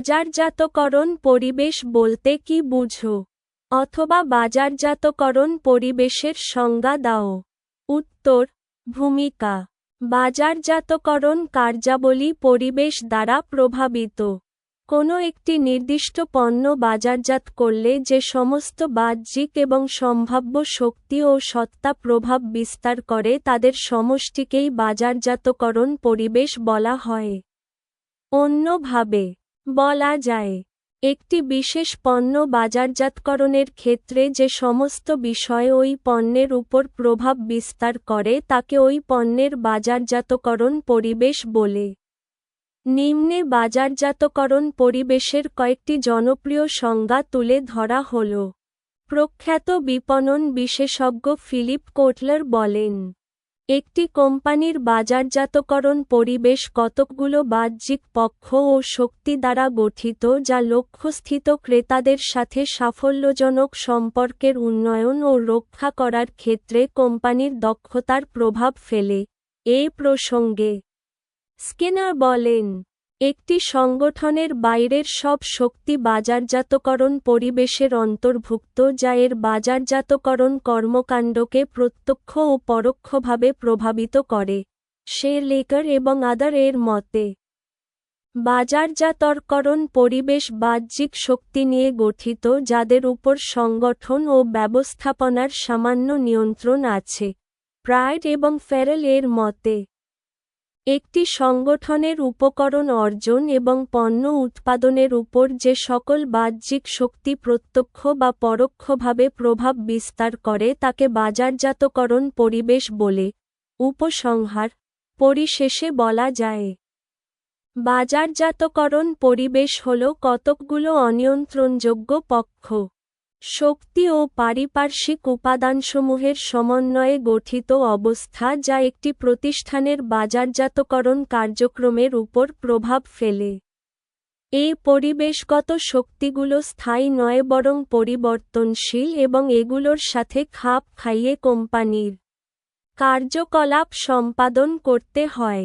বাজারজাতকরণ পরিবেশ বলতে কি বুঝো? অথবা বাজারজাতকরণ পরিবেশের সংজ্ঞা দাও। উত্তর, ভূমিকা। বাজারজাতকরণ কার্যাবলী পরিবেশ দ্বারা প্রভাবিত। কোনো একটি নির্দিষ্ট পণ্য বাজারজাত করলে যে সমস্ত বাহ্যিক এবং সম্ভাব্য শক্তি ও সত্তা প্রভাব বিস্তার করে তাদের সমষ্টিকেই বাজারজাতকরণ পরিবেশ বলা হয়। অন্যভাবে বলা যায়, একটি বিশেষ পণ্য বাজারজাতকরণের ক্ষেত্রে যে সমস্ত বিষয় ওই পণ্যের উপর প্রভাব বিস্তার করে তাকে ওই পণ্যের বাজারজাতকরণ পরিবেশ বলে। নিম্নে বাজারজাতকরণ পরিবেশের কয়েকটি জনপ্রিয় সংজ্ঞা তুলে ধরা হল। প্রখ্যাত বিপণন বিশেষজ্ঞ ফিলিপ কোটলার বলেন একটি কোম্পানির বাজারজাতকরণ পরিবেশ কতকগুলো বাহ্যিক পক্ষ ও শক্তি দ্বারা গঠিত, যা লক্ষ্যস্থিত ক্রেতাদের সাথে সাফল্যজনক সম্পর্কের উন্নয়ন ও রক্ষা করার ক্ষেত্রে কোম্পানির দক্ষতার প্রভাব ফেলে। এ প্রসঙ্গে স্কিনার বলেন একটি সংগঠনের বাইরের সব শক্তি বাজারজাতকরণ পরিবেশের অন্তর্ভুক্ত যা এর বাজারজাতকরণ কর্মকাণ্ডকে প্রত্যক্ষ ও পরোক্ষভাবে প্রভাবিত করে। সে লেকার এবং আদার এর মতে, বাজারজাতকরণ পরিবেশ বাহ্যিক শক্তি নিয়ে গঠিত যাদের উপর সংগঠন ও ব্যবস্থাপনার সামান্য নিয়ন্ত্রণ আছে। প্রাইড এবং ফেরেল এর মতে একটি সংগঠনের উপকরণ অর্জন এবং পণ্য উৎপাদনের উপর যে সকল বাহ্যিক শক্তি প্রত্যক্ষ বা পরোক্ষভাবে প্রভাব বিস্তার করে তাকে বাজারজাতকরণ পরিবেশ বলে উপসংহার পরিশেষে বলা যায়। বাজারজাতকরণ পরিবেশ হল কতকগুলো অনিয়ন্ত্রণযোগ্য পক্ষ। শক্তি ও পারিপার্শ্বিক উপাদানসমূহের সমন্বয়ে গঠিত অবস্থা যা একটি প্রতিষ্ঠানের বাজারজাতকরণ কার্যক্রমের উপর প্রভাব ফেলে। এই পরিবেশগত শক্তিগুলো স্থায়ী নয় বরং পরিবর্তনশীল এবং এগুলোর সাথে খাপ খাইয়ে কোম্পানির কার্যকলাপ সম্পাদন করতে হয়।